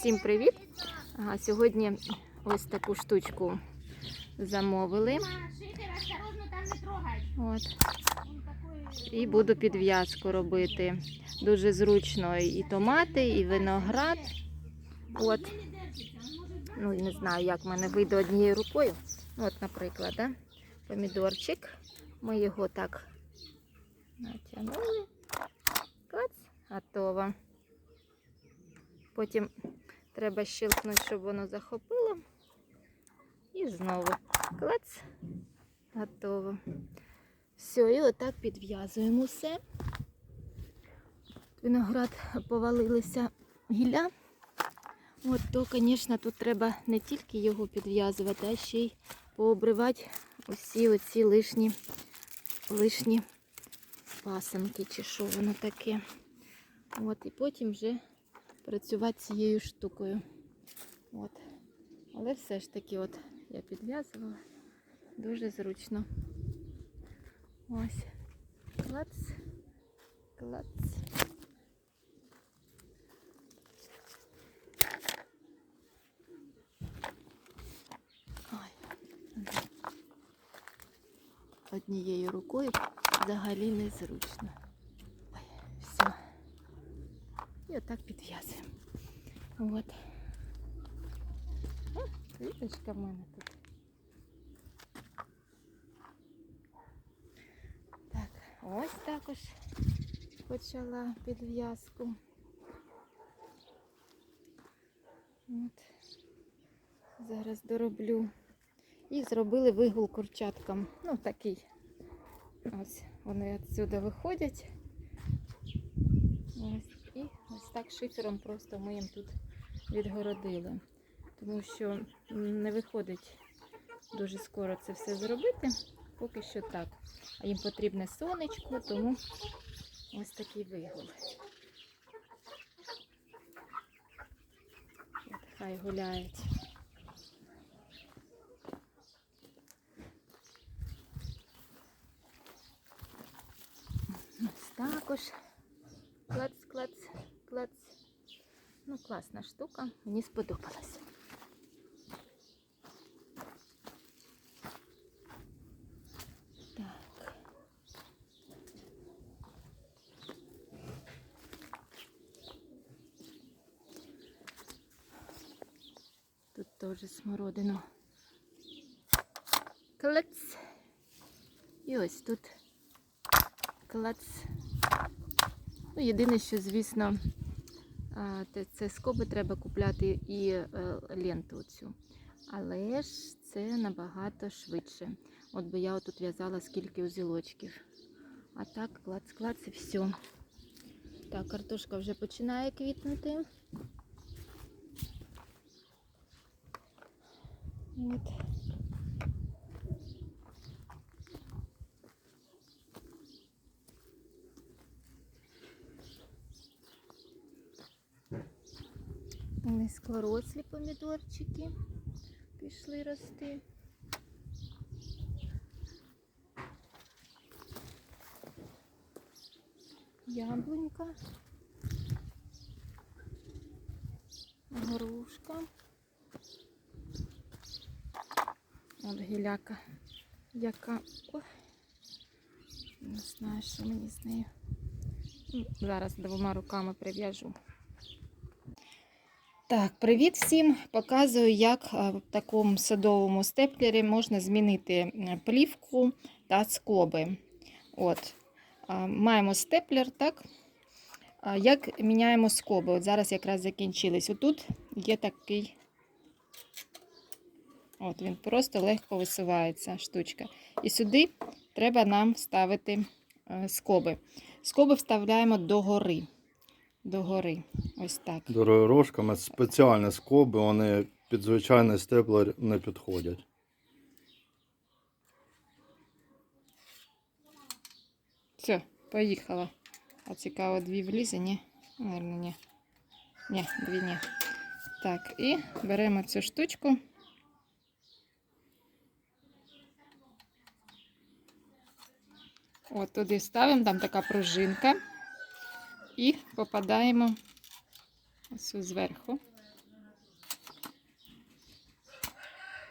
Всім привіт! Сьогодні ось таку штучку замовили. От. І буду підв'язку робити. Дуже зручно і томати, і виноград. От. Ну, не знаю, як в мене вийде однією рукою. От, наприклад, да? помідорчик. Ми його так натягнули. Клац, готово. Потім треба щелкнути, щоб воно захопило. І знову клац. Готово. Все, і отак підв'язуємо все. Виноград повалилися гілля. От то, звісно, тут треба не тільки його підв'язувати, а ще й пообривати усі оці лишні, лишні пасенки, чи що воно таке. От, і потім вже працювати цією штукою. От. Але все ж таки, от я підв'язувала дуже зручно. Ось. Клац, клац. Ой. Однією рукою взагалі незручно. Ой, все. І отак підв'язуємо. От. Квіточка в мене тут. Так, ось також почала підв'язку. От. Зараз дороблю. І зробили вигул курчаткам. Ну, такий. Ось вони відсюди виходять. Ось. Ось так шифером просто ми їм тут відгородили. Тому що не виходить дуже скоро це все зробити. Поки що так. А їм потрібне сонечко, тому ось такий вигул. От, хай гуляють. Ось також. Клац, клац, клац. Ну, класна штука, мені сподобалась. Так. Тут теж смородину. Клац. І ось тут клац. Ну, єдине, що, звісно, це скоби треба купляти і е, ленту цю. Але ж це набагато швидше. От би я отут в'язала скільки узілочків. А так, клац-клац і все. Так, картошка вже починає квітнути. От. Низькорослі помідорчики пішли рости. Яблунька. Грушка. От гіляка, яка. Ой, не знаю, що мені з нею. Зараз двома руками прив'яжу. Так, привіт всім! Показую, як е, в такому садовому степлері можна змінити е, плівку та скоби. От. Маємо степлер, так? Як міняємо скоби? От зараз якраз закінчились. Отут є такий. От він просто легко висувається штучка. І сюди треба нам вставити е, скоби. Скоби вставляємо догори. Догори. Ось так. Дорожками спеціальні скоби, вони під звичайний степлер не підходять. Все, поїхала. А цікаво, дві влізе, ні? Наверно, ні. Ні, дві ні. Так, і беремо цю штучку. От туди ставимо, там така пружинка і попадаємо ось зверху.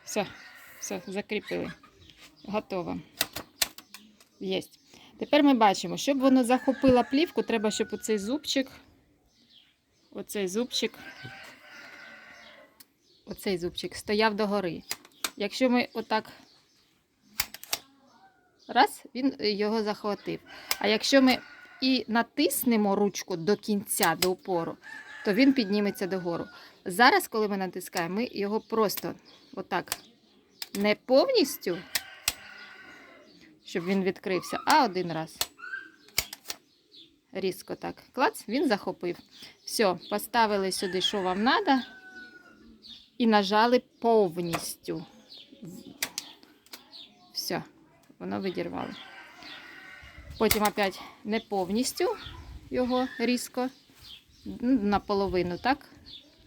Все, все, закріпили. Готово. Єсть. Тепер ми бачимо, щоб воно захопило плівку, треба, щоб оцей зубчик, оцей зубчик, оцей зубчик стояв догори. Якщо ми отак раз, він його захватив. А якщо ми і натиснемо ручку до кінця, до упору, то він підніметься догору. Зараз, коли ми натискаємо, ми його просто отак не повністю, щоб він відкрився, а один раз. Різко так. Клац, він захопив. Все, поставили сюди, що вам треба, і нажали повністю. Все, воно відірвало. Потім опять не повністю його різко, ну, наполовину, так?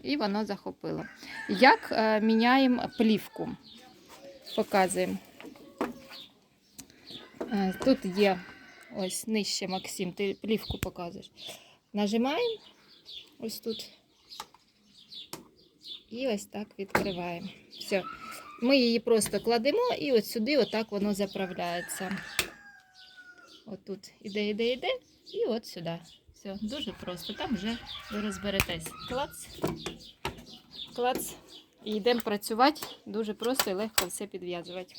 І воно захопило. Як е, міняємо плівку? Показуємо. Е, тут є ось нижче Максим, ти плівку показуєш. Нажимаємо ось тут. І ось так відкриваємо. Все. Ми її просто кладемо і от сюди отак воно заправляється. Отут іде, іде, іде, і от сюди. Все, дуже просто. Там вже ви розберетесь. Клац. Клац. І йдемо працювати. Дуже просто і легко все підв'язувати.